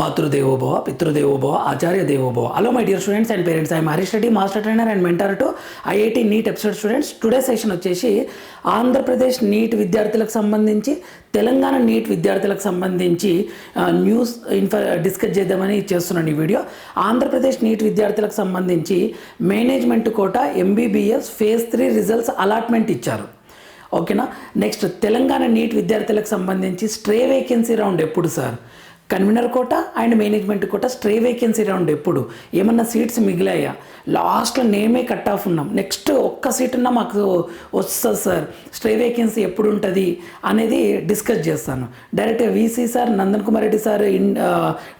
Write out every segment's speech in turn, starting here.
మాతృదేవోభవ పితృదేవోభవ ఆచార్య దేవోభవ hello my dear students and parents I'm Harish Reddy master trainer and mentor to IIT NEET episode students today session వచ్చేసి Andhra Pradesh NEET విద్యార్థులకు సంబంధించి Telangana NEET విద్యార్థులకు సంబంధించి న్యూస్ ఇన్ఫర్ డిస్కస్ చేద్దామని చేస్తున్నాను ఈ వీడియో. ఆంధ్రప్రదేశ్ నీట్ విద్యార్థులకు సంబంధించి management quota MBBS phase three results allotment ఇచ్చారు. ఓకేనా నెక్స్ట్ తెలంగాణ నీట్ విద్యార్థులకు సంబంధించి స్ట్రే వేకెన్సీ రౌండ్ ఎప్పుడు sir convener quota and management quota stray vacancy round ఎప్పుడు? ఏమన్నా సీట్స్ మిగిలాయా? లాస్ట్లో నేమే కట్ ఆఫ్ ఉన్నాం. నెక్స్ట్ ఒక్క సీట్ ఉన్నా మాకు వస్తుంది సార్. స్ట్రే వేకెన్సీ ఎప్పుడు ఉంటుంది అనేది డిస్కస్ చేస్తాను. Direct VC sir Nandan Kumar Reddy sir in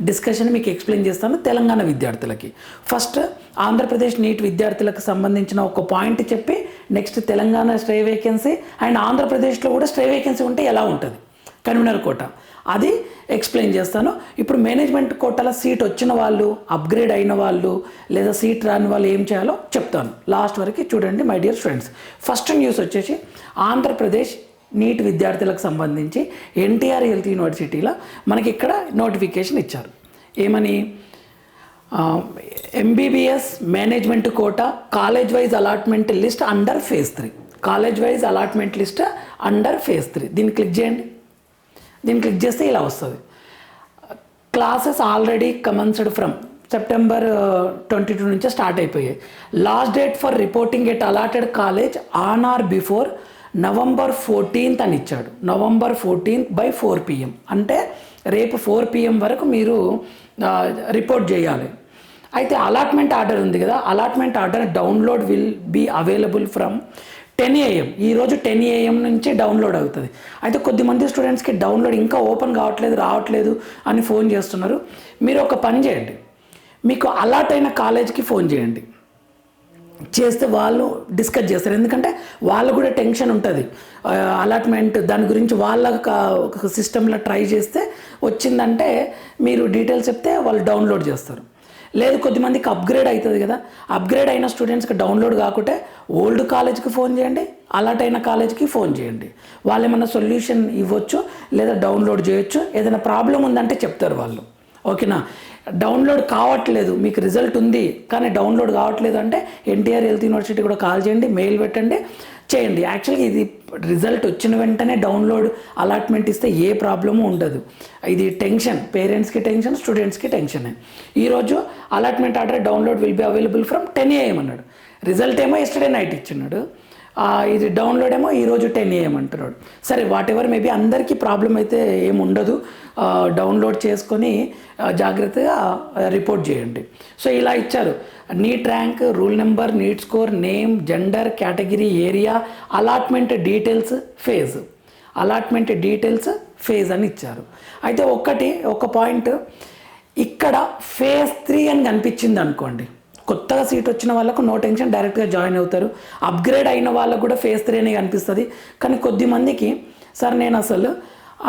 discussion మీకు ఎక్స్ప్లెయిన్ చేస్తాను తెలంగాణ విద్యార్థులకి. ఫస్ట్ ఆంధ్రప్రదేశ్ నీట్ విద్యార్థులకు సంబంధించిన ఒక పాయింట్ చెప్పి next Telangana stray vacancy and ఆంధ్రప్రదేశ్లో కూడా స్ట్రే వేకెన్సీ ఉంటే ఎలా ఉంటుంది? Convener quota. అది ఎక్స్ప్లెయిన్ చేస్తాను. ఇప్పుడు మేనేజ్మెంట్ కోటాలో సీట్ వచ్చిన వాళ్ళు అప్గ్రేడ్ అయిన వాళ్ళు లేదా సీట్ రాని వాళ్ళు ఏం చేయాలో చెప్తాను. లాస్ట్ వరకు చూడండి my dear friends first news వచ్చేసి ఆంధ్రప్రదేశ్ నీట్ విద్యార్థులకు సంబంధించి ఎన్టీఆర్ హెల్త్ యూనివర్సిటీలో మనకి ఇక్కడ నోటిఫికేషన్ ఇచ్చారు. ఏమని? MBBS management quota college wise allotment list under phase three college wise allotment list under phase three దీన్ని క్లిక్ చేయండి. దీన్ని క్లిక్ చేస్తే ఇలా వస్తుంది. Classes already commenced from September twenty two నుంచే స్టార్ట్ అయిపోయాయి. Last date for reporting at allotted college on or before November fourteenth అని ఇచ్చాడు. November fourteenth by four PM అంటే రేపు ఫోర్ పిఎం వరకు మీరు రిపోర్ట్ చేయాలి. అయితే అలాట్మెంట్ ఆర్డర్ ఉంది కదా allotment order download will be available from ten AM ఈరోజు టెన్ ఏఎం నుంచి డౌన్లోడ్ అవుతుంది. అయితే కొద్దిమంది స్టూడెంట్స్కి డౌన్లోడ్ ఇంకా ఓపెన్ కావట్లేదు రావట్లేదు అని ఫోన్ చేస్తున్నారు. మీరు ఒక పని చేయండి. మీకు అలాట్ అయిన కాలేజ్కి ఫోన్ చేయండి. చేస్తే వాళ్ళు డిస్కస్ చేస్తారు. ఎందుకంటే వాళ్ళు కూడా టెన్షన్ ఉంటుంది. అలాట్మెంట్ దాని గురించి వాళ్ళ ఒక సిస్టంలో ట్రై చేస్తే వచ్చిందంటే మీరు డీటెయిల్స్ చెప్తే వాళ్ళు డౌన్లోడ్ చేస్తారు. లేదు కొద్దిమందికి అప్గ్రేడ్ అవుతుంది కదా. అప్గ్రేడ్ అయిన స్టూడెంట్స్కి డౌన్లోడ్ కాకుంటే ఓల్డ్ కాలేజ్కి ఫోన్ చేయండి అలాట్ అయిన కాలేజ్కి ఫోన్ చేయండి. వాళ్ళు ఏమైనా సొల్యూషన్ ఇవ్వచ్చు లేదా డౌన్లోడ్ చేయొచ్చు? ఏదైనా ప్రాబ్లం ఉందంటే చెప్తారు వాళ్ళు. ఓకేనా డౌన్లోడ్ కావట్లేదు మీకు రిజల్ట్ ఉంది కానీ డౌన్లోడ్ కావట్లేదు అంటే ఎన్టీఆర్ హెల్త్ యూనివర్సిటీ కూడా కాల్ చేయండి మెయిల్ పెట్టండి. చేయండి. యాక్చువల్గా ఇది రిజల్ట్ వచ్చిన వెంటనే డౌన్లోడ్ అలాట్మెంట్ ఇస్తే ఏ ప్రాబ్లము ఉండదు. ఇది టెన్షన్ పేరెంట్స్కి టెన్షన్ స్టూడెంట్స్కి టెన్షన్ ఈరోజు allotment order download will be available from ten AM అన్నాడు. రిజల్ట్ ఏమో ఎస్టర్డే నైట్ ఇచ్చినాడు ఇది డౌన్లోడ్ ఏమో ఈరోజు టెన్ ఏఎం అంటున్నాడు. సరే వాట్ ఎవర్ మేబీ అందరికీ ప్రాబ్లం అయితే ఏమి ఉండదు. డౌన్లోడ్ చేసుకొని జాగ్రత్తగా రిపోర్ట్ చేయండి. సో ఇలా ఇచ్చారు. NEET rank roll number NEET score name gender category area allotment details phase. Allotment details phase అని ఇచ్చారు. అయితే ఒక్కటి ఒక పాయింట్. ఇక్కడ ఫేజ్ త్రీ అని కనిపించింది అనుకోండి. కొత్తగా సీట్ వచ్చిన వాళ్ళకు నో టెన్షన్ డైరెక్ట్గా జాయిన్ అవుతారు. అప్గ్రేడ్ అయిన వాళ్ళకు కూడా ఫేజ్ త్రీ అనే కనిపిస్తుంది. కానీ కొద్ది మందికి సార్ నేను అసలు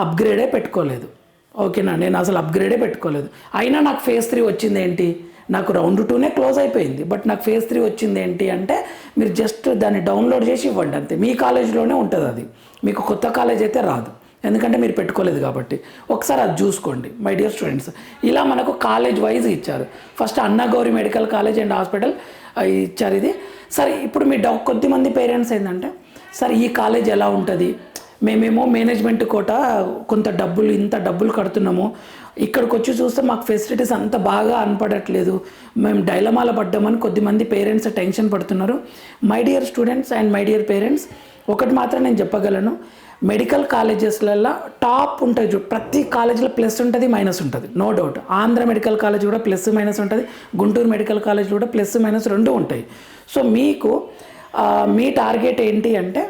అప్గ్రేడే పెట్టుకోలేదు. ఓకేనా? నేను అసలు అప్గ్రేడే పెట్టుకోలేదు. అయినా నాకు ఫేజ్ త్రీ వచ్చింది ఏంటి నాకు రౌండ్ టూనే క్లోజ్ అయిపోయింది. బట్ నాకు ఫేజ్ త్రీ వచ్చింది ఏంటి అంటే మీరు జస్ట్ దాన్ని డౌన్లోడ్ చేసి ఇవ్వండి అంతే. మీ కాలేజీలోనే ఉంటుంది అది. మీకు కొత్త కాలేజ్ అయితే రాదు. ఎందుకంటే మీరు పెట్టుకోలేదు కాబట్టి. ఒకసారి అది చూసుకోండి మై డియర్ స్టూడెంట్స్ ఇలా మనకు కాలేజ్ వైజ్ ఇచ్చారు. First Annagowri medical college and hospital ఇచ్చారు ఇది. సరే ఇప్పుడు మీ డౌ కొద్దిమంది పేరెంట్స్ ఏంటంటే సరే ఈ కాలేజ్ ఎలా ఉంటుంది? మేమేమో మేనేజ్మెంట్ కోట కొంత డబ్బులు ఇంత డబ్బులు కడుతున్నాము. ఇక్కడికి వచ్చి చూస్తే మాకు ఫెసిలిటీస్ అంత బాగా అనపడట్లేదు. మేము డైలమాల పడ్డామని కొద్దిమంది పేరెంట్స్ టెన్షన్ పడుతున్నారు. My dear students and my dear parents ఒకటి మాత్రం నేను చెప్పగలను. మెడికల్ కాలేజెస్లలో టాప్ ఉంటుంది చూ ప్రతి కాలేజీలో ప్లస్ ఉంటుంది మైనస్ ఉంటుంది. No doubt Andhra medical college కూడా ప్లస్ మైనస్ ఉంటుంది. గుంటూరు మెడికల్ కాలేజ్ కూడా ప్లస్ మైనస్ రెండు ఉంటాయి. సో మీకు మీ టార్గెట్ ఏంటి అంటే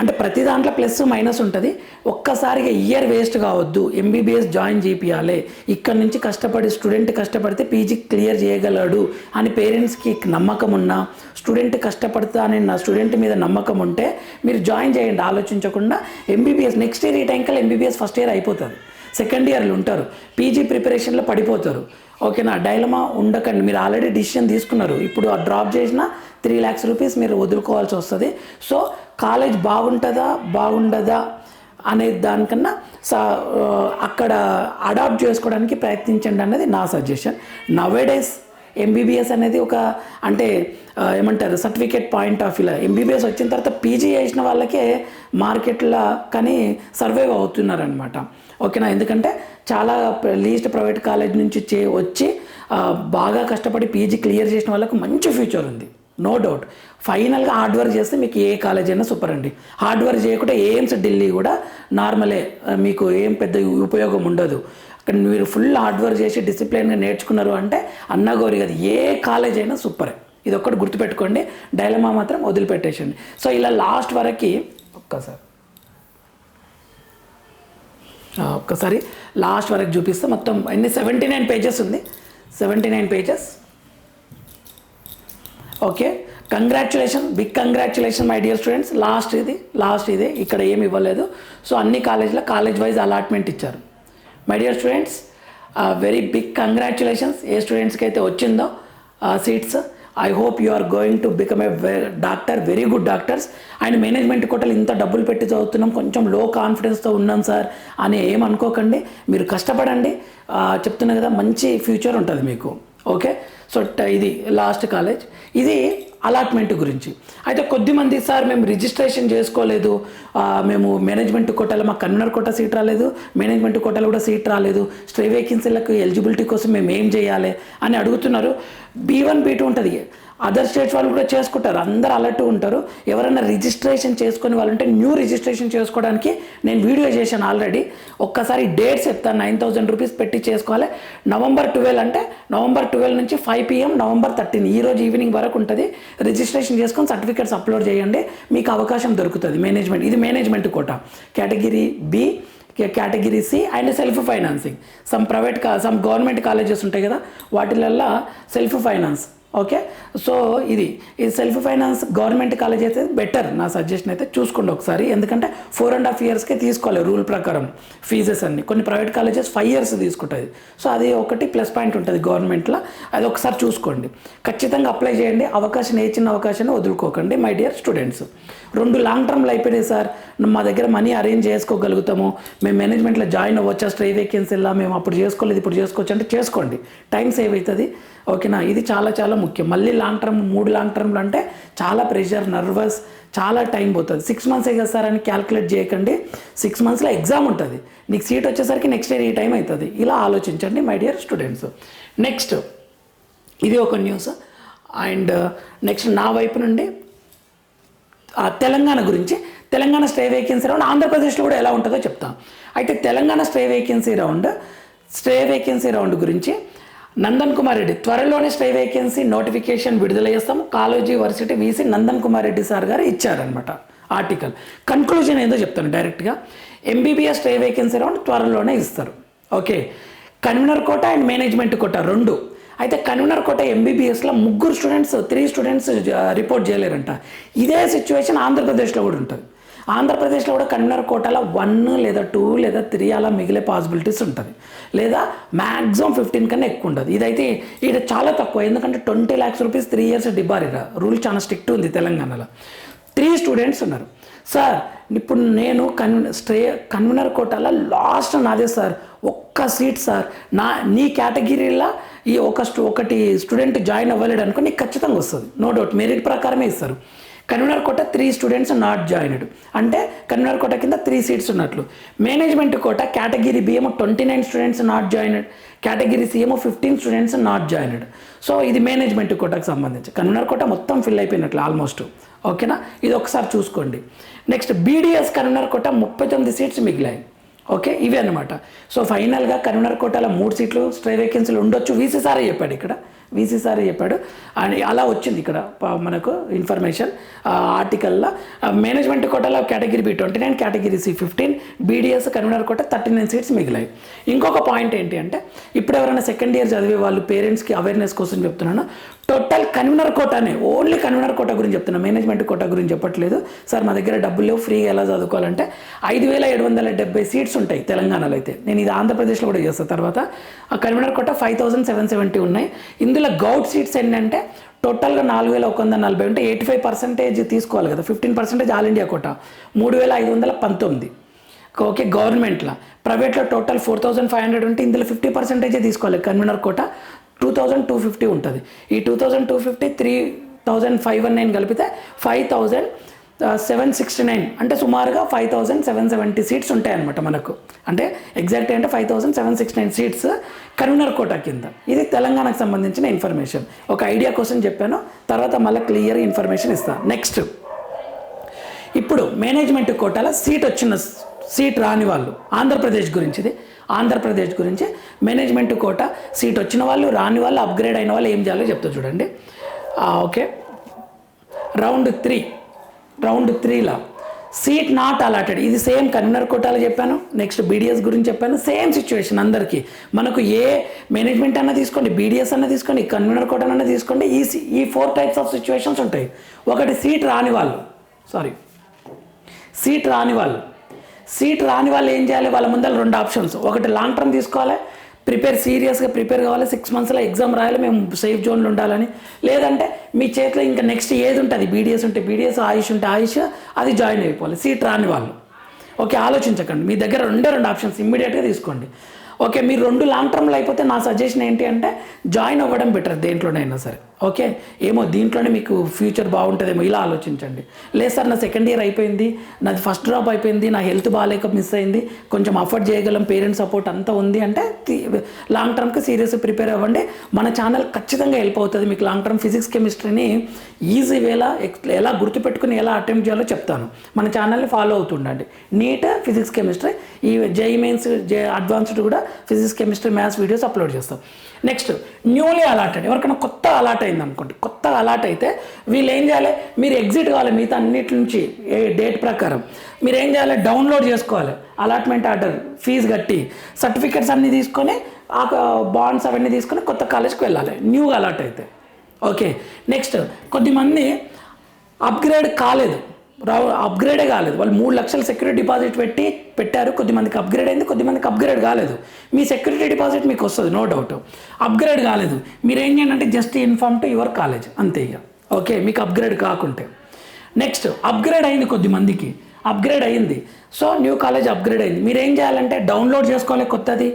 అంటే ప్రతి దాంట్లో ప్లస్ మైనస్ ఉంటుంది. ఒక్కసారిగా ఇయర్ వేస్ట్ కావద్దు. ఎంబీబీఎస్ జాయిన్ చేపియాలి. ఇక్కడ నుంచి కష్టపడి స్టూడెంట్ కష్టపడితే పీజీ క్లియర్ చేయగలడు అని పేరెంట్స్కి నమ్మకం ఉన్నా స్టూడెంట్ కష్టపడతా అని నా స్టూడెంట్ మీద నమ్మకం ఉంటే మీరు జాయిన్ చేయండి. ఆలోచించకుండా ఎంబీబీఎస్ నెక్స్ట్ ఇయర్ ఈ టైంకల్ ఎంబీబీఎస్ ఫస్ట్ ఇయర్ అయిపోతుంది. సెకండ్ ఇయర్లు ఉంటారు. పీజీ ప్రిపరేషన్లో పడిపోతారు. ఓకేనా? డైలమా ఉండకండి. మీరు ఆల్రెడీ డిసిషన్ తీసుకున్నారు. ఇప్పుడు ఆ డ్రాప్ చేసిన త్రీ ల్యాక్స్ రూపీస్ మీరు వదులుకోవాల్సి వస్తుంది. సో కాలేజ్ బాగుంటుందా? బాగుండదా? అనే దానికన్నా సా అక్కడ అడాప్ట్ చేసుకోవడానికి ప్రయత్నించండి అన్నది నా సజెషన్. నవేడేస్ ఎంబీబీఎస్ అనేది ఒక అంటే ఏమంటారు సర్టిఫికేట్ పాయింట్ ఆఫ్ వ్యూలో ఎంబీబీఎస్ వచ్చిన తర్వాత పీజీ చేసిన వాళ్ళకే మార్కెట్లో కానీ సర్వైవ్ అవుతున్నారనమాట ఓకేనా? ఎందుకంటే చాలా లీస్ట్ ప్రైవేట్ కాలేజ్ నుంచి చే వచ్చి బాగా కష్టపడి పీజీ క్లియర్ చేసిన వాళ్ళకు మంచి ఫ్యూచర్ ఉంది. నో డౌట్ ఫైనల్గా హార్డ్ వర్క్ చేస్తే మీకు ఏ కాలేజ్ అయినా సూపర్ అండి. హార్డ్ వర్క్ చేయకుండా ఎయిమ్స్ ఢిల్లీ కూడా నార్మలే మీకు ఏం పెద్ద ఉపయోగం ఉండదు. అక్కడ మీరు ఫుల్ హార్డ్ వర్క్ చేసి డిసిప్లిన్గా నేర్చుకున్నారు అంటే అన్నగోరి కాదు ఏ కాలేజ్ అయినా సూపరే ఇది ఒక్కటి గుర్తుపెట్టుకోండి. డైలమా మాత్రం వదిలిపెట్టేసండి సో ఇలా లాస్ట్ వరకు ఒక్కసారి. ఒక్కసారి లాస్ట్ వరకు చూపిస్తే. మొత్తం ఎన్ని? సెవెంటీ నైన్ పేజెస్ ఉంది. Seventy nine pages okay congratulation big congratulation my dear students last ఇది లాస్ట్ ఇది. ఇక్కడ ఏమి ఇవ్వలేదు. సో అన్ని కాలేజ్లో కాలేజ్ వైజ్ అలాట్మెంట్ ఇచ్చారు. My dear students very big congratulations ఏ స్టూడెంట్స్కి అయితే వచ్చిందో seats I hope you are going to become a doctor very good doctors and management కోటలు ఇంత డబ్బులు పెట్టి చదువుతున్నాం. కొంచెం లో కాన్ఫిడెన్స్తో ఉన్నాం సార్ అని ఏమనుకోకండి మీరు కష్టపడండి. చెప్తున్నా కదా మంచి ఫ్యూచర్ ఉంటుంది మీకు. ఓకే సో ఇది లాస్ట్ కాలేజ్ ఇది అలాట్మెంట్ గురించి. అయితే కొద్దిమంది సార్ మేము రిజిస్ట్రేషన్ చేసుకోలేదు. మేము మేనేజ్మెంట్ కోటాలో మా కన్వీనర్ కోట సీట్ రాలేదు. మేనేజ్మెంట్ కోటాలో కూడా సీట్ రాలేదు. స్ట్రే వేకెన్సీలకు ఎలిజిబిలిటీ కోసం మేము ఏం చేయాలి? అని అడుగుతున్నారు. బీ వన్ బీ టూ ఉంటుంది. అదర్ స్టేట్స్ వాళ్ళు కూడా చేసుకుంటారు. అందరు అలర్ట్ ఉంటారు. ఎవరైనా రిజిస్ట్రేషన్ చేసుకునే వాళ్ళు ఉంటే న్యూ రిజిస్ట్రేషన్ చేసుకోవడానికి నేను వీడియో చేశాను ఆల్రెడీ ఒక్కసారి డేట్స్ చెప్తాను. నైన్ థౌసండ్ రూపీస్ పెట్టి చేసుకోవాలి. నవంబర్ ట్వెల్వ్ అంటే నవంబర్ ట్వెల్వ్ నుంచి ఫైవ్ పిఎం నవంబర్ థర్టీన్ ఈ రోజు ఈవినింగ్ వరకు ఉంటుంది. రిజిస్ట్రేషన్ చేసుకొని సర్టిఫికేట్స్ అప్లోడ్ చేయండి. మీకు అవకాశం దొరుకుతుంది. మేనేజ్మెంట్ ఇది management quota category B category C and self financing some private కా సమ్ గవర్నమెంట్ కాలేజెస్ ఉంటాయి కదా. వాటిలల్లో సెల్ఫ్ ఫైనాన్స్ ఓకే? సో ఇది ఈ సెల్ఫ్ ఫైనాన్స్ గవర్నమెంట్ కాలేజ్ అయితే బెటర్ నా సజెషన్ అయితే. చూసుకోండి ఒకసారి. ఎందుకంటే ఫోర్ అండ్ హాఫ్ ఇయర్స్కే తీసుకోవాలి రూల్ ప్రకారం ఫీజెస్ అన్ని. కొన్ని ప్రైవేట్ కాలేజెస్ ఫైవ్ ఇయర్స్ తీసుకుంటుంది సో అది ఒకటి ప్లస్ పాయింట్ ఉంటుంది గవర్నమెంట్లో అది ఒకసారి చూసుకోండి. ఖచ్చితంగా అప్లై చేయండి. అవకాశం ఏ చిన్న అవకాశాన్ని వదులుకోకండి మై డియర్ స్టూడెంట్స్ రెండు లాంగ్ టర్మ్లో అయిపోయినాయి సార్? మా దగ్గర మనీ అరేంజ్ చేసుకోగలుగుతాము. మేము మేనేజ్మెంట్లో జాయిన్ అవ్వచ్చా? స్ట్రై వేకెన్సీలా మేము అప్పుడు చేసుకోలేదు ఇప్పుడు చేసుకోవచ్చు? అంటే చేసుకోండి. టైం సేవ్ అవుతుంది ఓకేనా? ఇది చాలా చాలా ముఖ్యం. మళ్ళీ లాంగ్ టర్మ్ మూడు లాంగ్ టర్మ్లు అంటే చాలా ప్రెషర్ నర్వస్ చాలా టైం పోతుంది. సిక్స్ మంత్స్ కదా సార్ అని క్యాల్కులేట్ చేయకండి. సిక్స్ మంత్స్లో ఎగ్జామ్ ఉంటుంది. నీకు సీట్ వచ్చేసరికి నెక్స్ట్ ఇయర్ ఈ టైం అవుతుంది ఇలా ఆలోచించండి మై డియర్ స్టూడెంట్స్. నెక్స్ట్ ఇది ఒక న్యూస్. అండ్ నెక్స్ట్ నా వైపు నుండి తెలంగాణ గురించి తెలంగాణ స్టే వేకెన్సీ రౌండ్ ఆంధ్రప్రదేశ్లో కూడా ఎలా ఉంటుందో చెప్తాం. అయితే Telangana stray vacancy round stray vacancy round గురించి నందన్ కుమార్ రెడ్డి త్వరలోనే స్టే వేకెన్సీ నోటిఫికేషన్ విడుదల చేస్తాం. College varsity VC Nandan Kumar Reddy sir garu ఇచ్చారనమాట ఆర్టికల్ కన్క్లూజన్ ఏందో చెప్తాను డైరెక్ట్గా ఎంబీబీఎస్ స్టే వేకెన్సీ రౌండ్ త్వరలోనే ఇస్తారు. Okay convener quota and management quota రెండు. అయితే కన్వీనర్ కోట ఎంబీబీఎస్లో ముగ్గురు స్టూడెంట్స్ త్రీ స్టూడెంట్స్ రిపోర్ట్ చేయలేరంట. ఇదే సిచ్యువేషన్ ఆంధ్రప్రదేశ్లో కూడా ఉంటుంది. ఆంధ్రప్రదేశ్లో కూడా కన్వీనర్ కోటాలో వన్ లేదా టూ లేదా త్రీ అలా మిగిలే పాసిబిలిటీస్ ఉంటుంది. లేదా మ్యాక్సిమం ఫిఫ్టీన్ కన్నా ఎక్కువ ఉండదు. ఇదైతే ఇది చాలా తక్కువ. ఎందుకంటే twenty lakhs rupees three years debar rule చాలా స్ట్రిక్ట్ ఉంది తెలంగాణలో. త్రీ స్టూడెంట్స్ ఉన్నారు. సార్ ఇప్పుడు నేను కన్ స్ట్రే కన్వీనర్ కోటాలో లాస్ట్ నాదే సార్ ఒక్క సీట్ సార్ నా నీ కేటగిరీలో ఈ ఒక ఒకటి స్టూడెంట్ జాయిన్ అవ్వలేడు అనుకో నీకు ఖచ్చితంగా వస్తుంది. నో డౌట్ మెరిట్ ప్రకారమే ఇస్తారు. Convener quota three students not joined అంటే కన్వీనర్ కోట కింద త్రీ సీట్స్ ఉన్నట్లు. మేనేజ్మెంట్ కోట కేటగిరీ బి ఏమో twenty nine students not joined category C ఏమో fifteen students not joined so ఇది మేనేజ్మెంట్ కోటకు సంబంధించి. కన్వీనర్ కోట మొత్తం ఫిల్ అయిపోయినట్లు ఆల్మోస్ట్ ఓకేనా ఇది ఒకసారి చూసుకోండి. నెక్స్ట్ బీడీఎస్ కన్వీనర్ కోట ముప్పై తొమ్మిది సీట్స్ మిగిలాయి. ఓకే ఇవి అనమాట సో ఫైనల్గా కన్వీనర్ కోటాలో మూడు సీట్లు స్ట్రై వేకెన్సీలు ఉండొచ్చు. వీసీసారే చెప్పాడు ఇక్కడ. వీసీ సారే చెప్పాడు. అండ్ అలా వచ్చింది ఇక్కడ మనకు ఇన్ఫర్మేషన్ ఆర్టికల్లో మేనేజ్మెంట్ కోటలో category B twenty nine category C fifteen BDS convener quota thirty nine seats మిగిలాయి. ఇంకొక పాయింట్ ఏంటి అంటే ఇప్పుడు ఎవరైనా సెకండ్ ఇయర్ చదివే వాళ్ళు పేరెంట్స్కి అవేర్నెస్ కోసం చెప్తున్నాను. టోటల్ కన్వీనర్ కోటానే ఓన్లీ కన్వీనర్ కోట గురించి చెప్తున్నా. మేనేజ్మెంట్ కోట గురించి చెప్పట్లేదు. సార్ మా దగ్గర డబ్బులు లేవు. ఫ్రీగా ఎలా చదువుకోవాలంటే ఐదు వేల ఏడు వందల డెబ్బై సీట్స్ ఉంటాయి తెలంగాణలో అయితే. నేను ఇది ఆంధ్రప్రదేశ్లో కూడా చేస్తాను తర్వాత ఆ convener quota five thousand seven seventy ఉన్నాయి. ఇందులో గౌట్ సీట్స్ ఏంటంటే టోటల్గా నాలుగు వేల ఒక వందల నలభై ఉంటే ఎయిటీ ఫైవ్ పర్సెంటేజ్ తీసుకోవాలి కదా. Fifteen percentage all India quota. మూడు వేల ఐదు వందల పంతొమ్మిది. ఓకే గవర్నమెంట్లో. ప్రైవేట్లో total four thousand five hundred ఉంటే ఇందులో ఫిఫ్టీ పర్సెంటేజే తీసుకోవాలి. Convener quota two thousand two fifty ఉంటుంది. ఈ two thousand two fifty three thousand five one nine కలిపితే five thousand seven sixty nine అంటే సుమారుగా five thousand seven seventy seats ఉంటాయన్నమాట మనకు. అంటే ఎగ్జాక్ట్ అంటే five thousand seven sixty nine seats Karimnagar quota కింద. ఇది తెలంగాణకు సంబంధించిన ఇన్ఫర్మేషన్ ఒక ఐడియా కోసం చెప్పాను. తర్వాత మళ్ళీ క్లియర్ ఇన్ఫర్మేషన్ ఇస్తాను నెక్స్ట్ ఇప్పుడు మేనేజ్మెంట్ కోటాల సీట్ వచ్చిన సీట్ రాని వాళ్ళు ఆంధ్రప్రదేశ్ గురించి ఇది. ఆంధ్రప్రదేశ్ గురించి మేనేజ్మెంట్ కోట సీట్ వచ్చిన వాళ్ళు రాని వాళ్ళు అప్గ్రేడ్ అయిన వాళ్ళు ఏం చేయాలో చెప్తా చూడండి. ఓకే. రౌండ్ త్రీ రౌండ్ త్రీలో. Seat not allotted. ఇది సేమ్ కన్వీనర్ కోటాలో చెప్పాను. నెక్స్ట్ బీడిఎస్ గురించి చెప్పాను. సేమ్ సిచ్యువేషన్ అందరికీ. మనకు ఏ మేనేజ్మెంట్ అన్న తీసుకోండి బీడిఎస్ అన్న తీసుకోండి కన్వీనర్ కోట అన్న తీసుకోండి. ఈ ఈ ఫోర్ టైప్స్ ఆఫ్ సిచ్యువేషన్స్ ఉంటాయి. ఒకటి సీట్ రాని వాళ్ళు. సారీ సీట్ రాని వాళ్ళు. సీట్ రాని వాళ్ళు ఏం చేయాలి? వాళ్ళ ముందర రెండు ఆప్షన్స్. ఒకటి లాంగ్ టర్మ్ తీసుకోవాలి ప్రిపేర్ సీరియస్గా ప్రిపేర్ కావాలి. సిక్స్ మంత్స్లో ఎగ్జామ్ రాయాలి. మేము సేఫ్ జోన్లో ఉండాలని. లేదంటే మీ చేతిలో ఇంకా నెక్స్ట్ ఏది ఉంటుంది? బీడిఎస్ ఉంటే బీడిఎస్ ఆయుష్ ఉంటే ఆయుష్ అది జాయిన్ అయిపోవాలి. సీట్ రాని వాళ్ళు. ఓకే ఆలోచించకండి. మీ దగ్గర రెండే రెండు ఆప్షన్స్ ఇమ్మీడియట్గా తీసుకోండి. ఓకే మీరు రెండు లాంగ్ టర్మ్లో అయిపోతే నా సజెషన్ ఏంటి అంటే జాయిన్ అవ్వడం బెటర్ దేంట్లోనైనా సరే. ఓకే ఏమో దీంట్లోనే మీకు ఫ్యూచర్ బాగుంటుందేమో ఇలా ఆలోచించండి. లేదు సార్ నా సెకండ్ ఇయర్ అయిపోయింది నాది ఫస్ట్ డ్రాప్ అయిపోయింది నా హెల్త్ బాగాలేక మిస్ అయింది కొంచెం అఫోర్డ్ చేయగలం పేరెంట్స్ సపోర్ట్ అంతా ఉంది అంటే లాంగ్ టర్మ్కి సీరియస్ ప్రిపేర్ అవ్వండి. మన ఛానల్ ఖచ్చితంగా హెల్ప్ అవుతుంది మీకు లాంగ్ టర్మ్ ఫిజిక్స్ కెమిస్ట్రీని ఈజీ వేలా ఎలా గుర్తుపెట్టుకుని ఎలా అటెంప్ట్ చేయాలో చెప్తాను. మన ఛానల్ని ఫాలో అవుతుండండి. నీట్ ఫిజిక్స్ కెమిస్ట్రీ ఈ జేఈ మెయిన్స్ జే అడ్వాన్స్డ్ కూడా physics chemistry maths videos upload చేస్తాం. Next newly allotted. ఎవరికైనా కొత్త అలాట్ అయింది అనుకోండి కొత్త అలాట్ అయితే వీళ్ళు ఏం చేయాలి? మీరు ఎగ్జిట్ కావాలి మిగతా అన్నిటి నుంచి ఏ డేట్ ప్రకారం. మీరు ఏం చేయాలి? డౌన్లోడ్ చేసుకోవాలి. అలాట్మెంట్ ఆర్డర్ ఫీజు కట్టి సర్టిఫికెట్స్ అన్నీ తీసుకొని ఆ బాండ్స్ అవన్నీ తీసుకొని కొత్త కాలేజ్కి వెళ్ళాలి. న్యూగా అలాట్ అయితే. ఓకే. నెక్స్ట్ కొద్దిమంది అప్గ్రేడ్ కాలేదు. రావు అప్గ్రేడే కాలేదు. వాళ్ళు మూడు లక్షల సెక్యూరిటీ డిపాజిట్ పెట్టి పెట్టారు. కొద్దిమందికి అప్గ్రేడ్ అయింది కొద్దిమందికి అప్గ్రేడ్ కాలేదు. మీ సెక్యూరిటీ డిపాజిట్ మీకు వస్తుంది నో డౌట్ అప్గ్రేడ్ కాలేదు. మీరు ఏం చేయండి అంటే just inform to your college అంతే ఇక. ఓకే మీకు అప్గ్రేడ్ కాకుంటే. నెక్స్ట్ అప్గ్రేడ్ అయింది కొద్దిమందికి అప్గ్రేడ్ అయింది. సో న్యూ కాలేజ్ అప్గ్రేడ్ అయింది. మీరు ఏం చేయాలంటే డౌన్లోడ్ చేసుకోవాలి కొత్తది.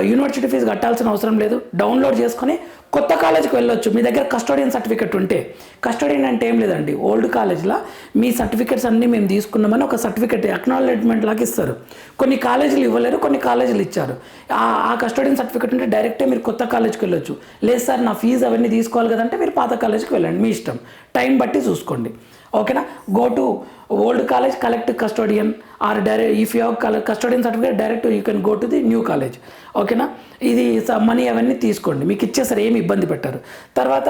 యూనివర్సిటీ ఫీజు కట్టాల్సిన అవసరం లేదు. డౌన్లోడ్ చేసుకొని కొత్త కాలేజ్కి వెళ్ళొచ్చు. మీ దగ్గర కస్టోడియన్ సర్టిఫికెట్ ఉంటే. కస్టోడియన్ అంటే ఏం లేదండి. ఓల్డ్ కాలేజ్లో మీ సర్టిఫికెట్స్ అన్నీ మేము తీసుకున్నామని ఒక సర్టిఫికెట్ అక్నాలెడ్జ్మెంట్ లాగా ఇస్తారు. కొన్ని కాలేజీలు ఇవ్వలేరు కొన్ని కాలేజీలు ఇచ్చారు. ఆ కస్టోడియన్ సర్టిఫికెట్ ఉంటే డైరెక్టే మీరు కొత్త కాలేజ్కి వెళ్ళొచ్చు. లేదు సార్ నా ఫీజు అవన్నీ తీసుకోవాలి కదంటే మీరు పాత కాలేజ్కి వెళ్ళండి. మీ ఇష్టం. టైం బట్టి చూసుకోండి. ఓకేనా? Go to old college collect custodian or direct if you custodian certificate direct you can go to the new college ఓకేనా? ఇది మనీ అవన్నీ తీసుకోండి. మీకు ఇచ్చేసరి ఏమి ఇబ్బంది పెట్టారు. తర్వాత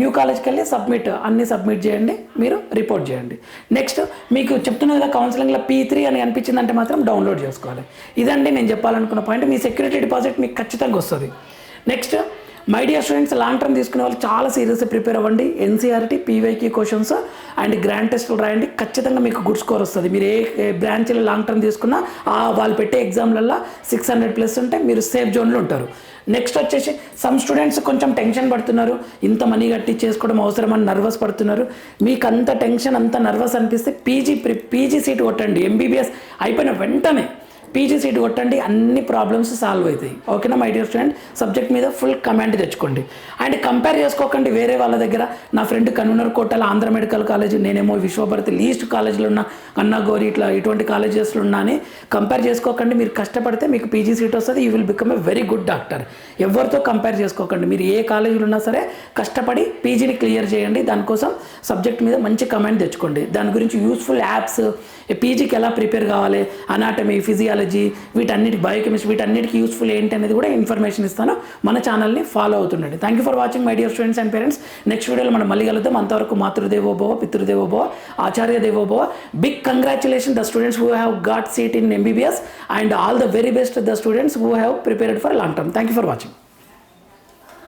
న్యూ కాలేజ్కి వెళ్ళి సబ్మిట్ అన్ని సబ్మిట్ చేయండి. మీరు రిపోర్ట్ చేయండి. నెక్స్ట్ మీకు చెప్తున్న కదా కౌన్సిలింగ్లో పీ త్రీ అని అనిపించిందంటే మాత్రం డౌన్లోడ్ చేసుకోవాలి. ఇదండి నేను చెప్పాలనుకున్న పాయింట్ మీ సెక్యూరిటీ డిపాజిట్ మీకు ఖచ్చితంగా వస్తుంది. Next my dear students long term తీసుకునే వాళ్ళు చాలా సీరియస్గా ప్రిపేర్ అవ్వండి. ఎన్సీఆర్టీ పీవైకి క్వశ్చన్స్ అండ్ గ్రాండ్ టెస్ట్లు రాయండి. ఖచ్చితంగా మీకు గుడ్ స్కోర్ వస్తుంది. మీరు ఏ బ్రాంచ్లో లాంగ్ టర్మ్ తీసుకున్నా ఆ వాళ్ళు పెట్టే ఎగ్జామ్లలో సిక్స్ హండ్రెడ్ ప్లస్ ఉంటే మీరు సేఫ్ జోన్లో ఉంటారు. నెక్స్ట్ వచ్చేసి సమ్ స్టూడెంట్స్ కొంచెం టెన్షన్ పడుతున్నారు. ఇంత మనీ కట్టి చేసుకోవడం అవసరమని నర్వస్ పడుతున్నారు. మీకు అంత టెన్షన్ అంత నర్వస్ అనిపిస్తే పీజీ ప్రి పీజీ సీట్ కొట్టండి. ఎంబీబీఎస్ అయిపోయిన వెంటనే పీజీ సీట్ కొట్టండి అన్ని ప్రాబ్లమ్స్ సాల్వ్ అవుతాయి. ఓకేనా మై డియర్ స్టూడెంట్ సబ్జెక్ట్ మీద ఫుల్ కమాండ్ తెచ్చుకోండి. అండ్ కంపేర్ చేసుకోకండి వేరే వాళ్ళ దగ్గర. నా ఫ్రెండ్ కన్వీనర్ కోటల ఆంధ్ర మెడికల్ కాలేజ్ నేనేమో విశ్వభారతి లీస్ట్ కాలేజీలో ఉన్న అన్నా ఇట్లా ఇటువంటి కాలేజెస్లో ఉన్నా అని కంపేర్ చేసుకోకండి. మీరు కష్టపడితే మీకు పీజీ సీట్ వస్తుంది. You will become a very good doctor ఎవరితో కంపేర్ చేసుకోకండి. మీరు ఏ కాలేజీలో ఉన్నా సరే కష్టపడి పీజీని క్లియర్ చేయండి. దానికోసం సబ్జెక్ట్ మీద మంచి కమెంట్ తెచ్చుకోండి. దాని గురించి యూస్ఫుల్ యాప్స్ పీజీకి ఎలా ప్రిపేర్ కావాలి అనాటమీ ఫిజియాలజీ వీటన్నిటి బయోకెమిస్ట్రీ వీటన్నిటికి యూస్ఫుల్ ఏంటి అనేది కూడా ఇన్ఫర్మేషన్ ఇస్తాను. మన ఛానల్ని follow అవుతుండండి. Thank you for watching my dear students and parents next వీడియోలో మనం మళ్ళీ కలుద్దాం. అంతవరకు మాతృదేవోభవ పితృదేవోభవ ఆచార్య దేవోభవ. Big congratulation the students who have got seat in MBBS and all the very best the students who have prepared for long term thank you for watching